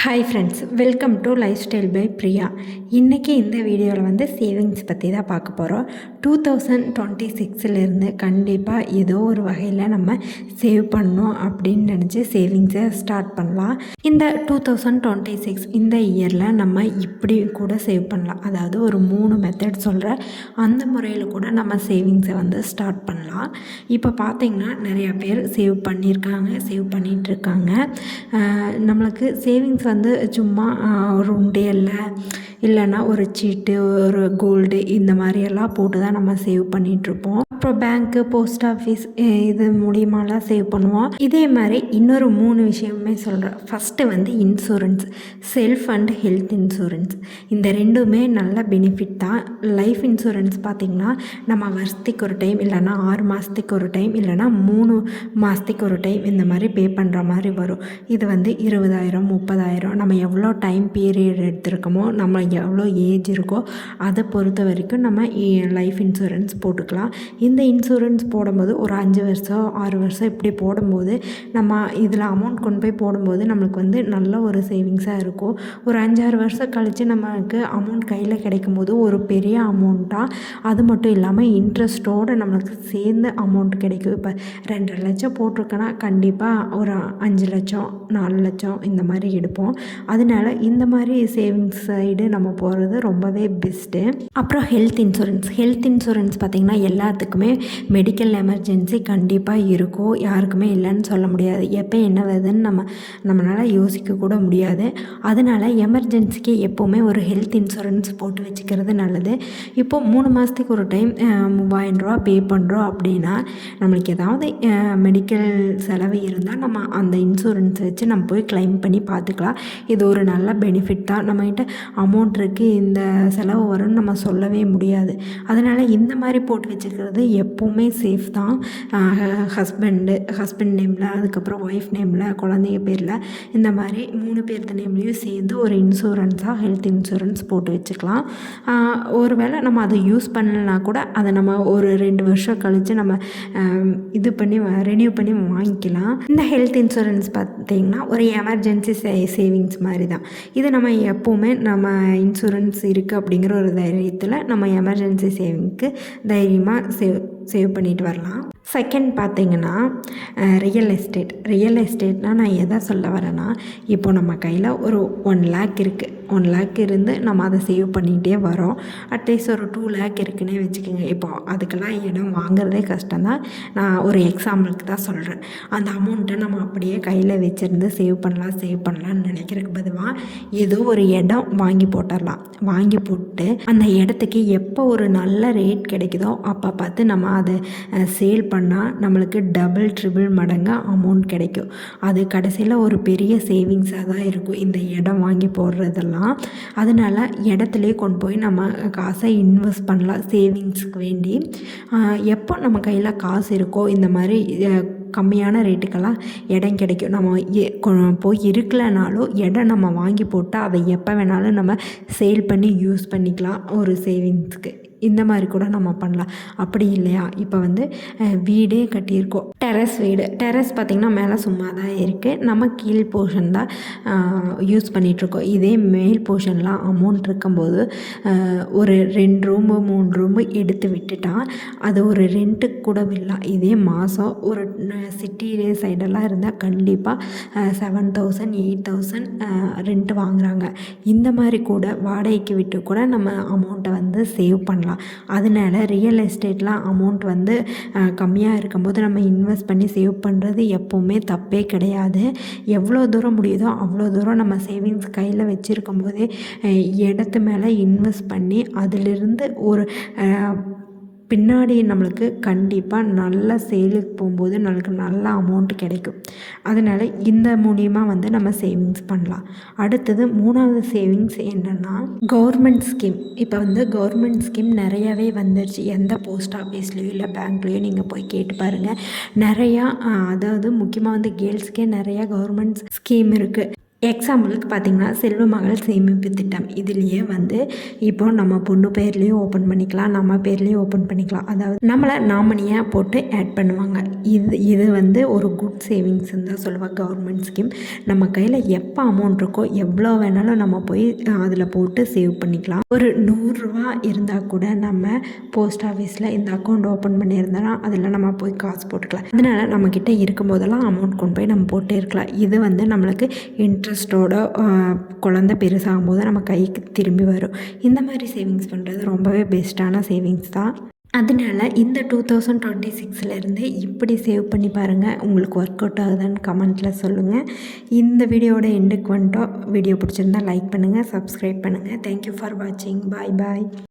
Hi friends welcome to lifestyle by Priya இன்றைக்கி இந்த வீடியோவில் வந்து சேவிங்ஸ் பற்றி தான் பார்க்க போகிறோம் டூ தௌசண்ட் டுவெண்ட்டி சிக்ஸ்லேருந்து கண்டிப்பாக ஏதோ ஒரு வகையில் நம்ம சேவ் பண்ணணும் அப்படின்னு நினச்சி சேவிங்ஸை ஸ்டார்ட் பண்ணலாம். இந்த டூ தௌசண்ட் டுவெண்ட்டி சிக்ஸ் இந்த இயரில் நம்ம இப்படி கூட சேவ் பண்ணலாம். அதாவது ஒரு மூணு மெத்தட் சொல்கிறேன் அந்த முறையில் கூட நம்ம சேவிங்ஸை வந்து ஸ்டார்ட் பண்ணலாம். இப்போ பார்த்திங்கன்னா நிறையா பேர் சேவ் பண்ணியிருக்காங்க சேவ் பண்ணிகிட்ருக்காங்க நம்மளுக்கு சேவிங்ஸ் வந்து சும்மா ஒரு உண்டியல்ல இல்லைன்னா ஒரு சீட்டு ஒரு கோல்டு இந்த மாதிரியெல்லாம் போட்டு தான் நம்ம சேவ் பண்ணிகிட்ருப்போம் அப்புறம் பேங்க்கு போஸ்ட் ஆஃபீஸ் இது மூலியமாலாம் சேவ் பண்ணுவோம். இதே மாதிரி இன்னொரு மூணு விஷயமே சொல்கிறேன் ஃபஸ்ட்டு வந்து insurance self and health insurance இந்த ரெண்டுமே நல்ல பெனிஃபிட் தான். லைஃப் இன்சூரன்ஸ் பார்த்திங்கன்னா நம்ம வருஷத்துக்கு ஒரு டைம் இல்லைன்னா ஆறு மாதத்துக்கு ஒரு டைம் இல்லைன்னா மூணு மாதத்துக்கு ஒரு டைம் இந்த மாதிரி பே பண்ணுற மாதிரி வரும். இது வந்து இருபதாயிரம் முப்பதாயிரம் நம்ம எவ்வளோ டைம் பீரியட் எடுத்திருக்கோமோ நம்ம எவ்வளோ ஏஜ் இருக்கோ அதை பொறுத்த வரைக்கும் நம்ம லைஃப் இன்சூரன்ஸ் போட்டுக்கலாம். இந்த இன்சூரன்ஸ் போடும்போது ஒரு அஞ்சு வருஷம் ஆறு வருஷம் இப்படி போடும்போது நம்ம இதில் அமௌண்ட் கொண்டு போய் போடும்போது நம்மளுக்கு வந்து நல்ல ஒரு சேவிங்ஸாக இருக்கும். ஒரு அஞ்சாறு வருஷம் கழித்து நமக்கு அமௌண்ட் கையில் கிடைக்கும் போது ஒரு பெரிய அமௌண்ட்டாக அது மட்டும் இல்லாமல் இன்ட்ரெஸ்ட்டோடு நம்மளுக்கு சேர்ந்து அமௌண்ட் கிடைக்கும். இப்போ ரெண்டரை லட்சம் போட்டிருக்கேன்னா கண்டிப்பாக ஒரு அஞ்சு லட்சம் நாலு லட்சம் இந்த மாதிரி எடுப்போம். அதனால இந்த மாதிரி சேவிங்ஸ் சைடு நம்ம போகிறது ரொம்பவே பெஸ்ட்டு அப்புறம் ஹெல்த் இன்சூரன்ஸ் ஹெல்த் இன்சூரன்ஸ் பார்த்திங்கன்னா எல்லாத்துக்கும் எல்லாருக்குமே மெடிக்கல் எமர்ஜென்சி கண்டிப்பாக இருக்கும் யாருக்குமே இல்லைன்னு சொல்ல முடியாது. எப்போ என்ன வருதுன்னு நம்ம நம்மளால் யோசிக்க கூட முடியாது. அதனால் எமர்ஜென்சிக்கு எப்போவுமே ஒரு ஹெல்த் இன்சூரன்ஸ் போட்டு வச்சுக்கிறது நல்லது. இப்போது மூணு மாதத்துக்கு ஒரு டைம் மூவாயிரம் ரூபா பே பண்ணுறோம் அப்படின்னா நம்மளுக்கு ஏதாவது மெடிக்கல் செலவு இருந்தால் நம்ம அந்த இன்சூரன்ஸ் வச்சு நம்ம போய் கிளைம் பண்ணி பார்த்துக்கலாம் இது ஒரு நல்ல பெனிஃபிட் தான். நம்மகிட்ட அமௌண்ட் இருக்குது இந்த செலவு வரும்னு நம்ம சொல்லவே முடியாது. அதனால் இந்த மாதிரி போட்டு வச்சுக்கிறது எப்போவுமே சேஃப் தான். ஹஸ்பண்டு ஹஸ்பண்ட் நேமில் அதுக்கப்புறம் ஒய்ஃப் நேமில் குழந்தைங்க பேரில் இந்த மாதிரி மூணு பேர்த்த நேம்லேயும் சேர்ந்து ஒரு இன்சூரன்ஸாக ஹெல்த் இன்சூரன்ஸ் போட்டு வச்சுக்கலாம். ஒரு வேளை நம்ம அதை யூஸ் பண்ணலனா கூட அதை நம்ம ஒரு ரெண்டு வருஷம் கழித்து நம்ம இது பண்ணி ரெனியூ பண்ணி வாங்கிக்கலாம். இந்த ஹெல்த் இன்சூரன்ஸ் பார்த்திங்கன்னா ஒரு எமர்ஜென்சி சே சேவிங்ஸ் மாதிரி தான். இது நம்ம எப்போவுமே நம்ம இன்சூரன்ஸ் இருக்குது அப்படிங்கிற ஒரு தைரியத்தில் நம்ம எமர்ஜென்சி சேவிங்க்கு தைரியமாக சேவ் சேவ் பண்ணிட்டு வரலாம். செகண்ட் பார்த்தீங்கன்னா ரியல் எஸ்டேட் ரியல் எஸ்டேட்னால் நான் எதை சொல்ல வரேன்னா இப்போ நம்ம கையில் ஒரு ஒன் லேக் இருக்குது ஒன் லேக் இருந்து நம்ம அதை சேவ் பண்ணிகிட்டே வரோம். அட்லீஸ்ட் ஒரு டூ லேக் இருக்குன்னே வச்சுக்கோங்க. இப்போ அதுக்கெல்லாம் இடம் வாங்குறதே கஷ்டம் தான் நான் ஒரு எக்ஸாம்பிளுக்கு தான் சொல்கிறேன் அந்த அமௌண்ட்டை நம்ம அப்படியே கையில் வச்சுருந்து சேவ் பண்ணலாம் சேவ் பண்ணலாம்னு நினைக்கிறதுக்கு பதிலாக ஏதோ ஒரு இடம் வாங்கி போட்டுடலாம். வாங்கி போட்டு அந்த இடத்துக்கு எப்போ ஒரு நல்ல ரேட் கிடைக்குதோ அப்போ பார்த்து நம்ம அதை சேல் பண்ணால் நம்மளுக்கு டபுள் ட்ரிபிள் மடங்காக அமௌண்ட் கிடைக்கும். அது கடைசியில் ஒரு பெரிய சேவிங்ஸாக தான் இருக்கும். இந்த இடம் வாங்கி போடுறதெல்லாம். பண்ணலாம் அதனால் இடத்துலே கொண்டு போய் நம்ம காசை இன்வெஸ்ட் பண்ணலாம் சேவிங்ஸுக்கு வேண்டி. எப்போ நம்ம கையில் காசு இருக்கோ இந்த மாதிரி கம்மியான ரேட்டுக்கெல்லாம் இடம் கிடைக்கும். நம்ம போய் இருக்கலைனாலும் இடம் நம்ம வாங்கி போட்டால் அதை எப்போ வேணாலும் நம்ம சேல் பண்ணி யூஸ் பண்ணிக்கலாம் ஒரு சேவிங்ஸ்க்கு இந்த மாதிரி கூட நம்ம பண்ணலாம். அப்படி இல்லையா? இப்போ வந்து வீடே கட்டியிருக்கோம். டெரஸ் வீடு. டெரஸ் பார்த்திங்கன்னா மேலே சும்மா தான் இருக்குது நம்ம கீழ் போர்ஷன் தான் யூஸ் பண்ணிகிட்ருக்கோம் இதே மேல் போர்ஷன்லாம் அமௌண்ட் இருக்கும்போது ஒரு ரெண்டு ரூமு மூணு ரூமு எடுத்து விட்டுட்டால் அது ஒரு ரெண்ட்டுக்கு கூட விடலாம். இதே மாதம் ஒரு சிட்டி சைடெல்லாம் இருந்தால் கண்டிப்பாக seven thousand eight thousand rent வாங்குகிறாங்க இந்த மாதிரி கூட வாடகைக்கு விட்டு கூட நம்ம அமௌண்ட்டை வந்து சேவ் பண்ணலாம். பண்ணலாம் அதனால ரியல் எஸ்டேட்லாம் அமௌண்ட் வந்து கம்மியாக இருக்கும்போது நம்ம இன்வெஸ்ட் பண்ணி சேவ் பண்ணுறது எப்போவுமே தப்பே கிடையாது. எவ்வளோ தூரம் முடியுதோ அவ்வளோ தூரம் நம்ம சேவிங்ஸ் கையில் வச்சுருக்கும் போதே இடத்து மேலே இன்வெஸ்ட் பண்ணி அதிலிருந்து ஒரு பின்னாடி நம்மளுக்கு கண்டிப்பாக நல்ல சேலுக்கு போகும்போது நம்மளுக்கு நல்ல அமௌண்ட் கிடைக்கும். அதனால் இந்த மூலியமாக வந்து நம்ம சேவிங்ஸ் பண்ணலாம். அடுத்தது மூணாவது சேவிங்ஸ் என்னென்னா கவர்மெண்ட் ஸ்கீம் இப்போ வந்து கவர்மெண்ட் ஸ்கீம் நிறையாவே வந்துருச்சு. எந்த போஸ்ட் ஆஃபீஸ்லேயோ இல்லை பேங்க்லேயோ நீங்கள் போய் கேட்டு பாருங்கள் நிறையா அதாவது முக்கியமாக வந்து கேர்ள்ஸ்க்கே நிறையா கவர்மெண்ட் ஸ்கீம் இருக்குது எக்ஸாம்பிளுக்கு பார்த்தீங்கன்னா செல்வ மகள் சேமிப்பு திட்டம். இதுலேயே வந்து இப்போ நம்ம பொண்ணு பேர்லேயும் ஓப்பன் பண்ணிக்கலாம் நம்ம பேர்லேயும் ஓப்பன் பண்ணிக்கலாம். அதாவது நம்மளை நாமினியாக போட்டு ஆட் பண்ணுவாங்க. இது இது வந்து ஒரு குட் சேவிங்ஸ்ன்னு தான் சொல்லுவாங்க கவர்மெண்ட் ஸ்கீம் நம்ம கையில் எப்போ அமௌண்ட் இருக்கோ எவ்வளோ வேணாலும் நம்ம போய் அதில் போட்டு சேவ் பண்ணிக்கலாம். ஒரு நூறுரூவா இருந்தால் கூட நம்ம போஸ்ட் ஆஃபீஸில் இந்த அக்கௌண்ட் ஓப்பன் பண்ணியிருந்தோன்னா அதில் நம்ம போய் காசு போட்டுக்கலாம். அதனால் நம்மக்கிட்ட இருக்கும்போதெல்லாம் அமௌண்ட் கொண்டு போய் நம்ம போட்டே இருக்கலாம். இது வந்து நம்மளுக்கு இன்ட்ரெஸ்ட் இன்ட்ரெஸ்ட்டோட குழந்த பெருசாகும் போது நம்ம கைக்கு திரும்பி வரும். இந்த மாதிரி சேவிங்ஸ் பண்ணுறது ரொம்பவே பெஸ்ட்டான சேவிங்ஸ் தான். அதனால இந்த டூ தௌசண்ட் டுவெண்ட்டி சிக்ஸ்லேருந்து இப்படி சேவ் பண்ணி பாருங்கள் உங்களுக்கு ஒர்க் அவுட் ஆகுதான்னு கமெண்ட்டில் சொல்லுங்கள் இந்த வீடியோட எண்டுக்கு வந்துட்டோம். வீடியோ பிடிச்சிருந்தா லைக் பண்ணுங்கள் சப்ஸ்கிரைப் பண்ணுங்கள் தேங்க்யூ ஃபார் வாட்சிங் பாய் பாய்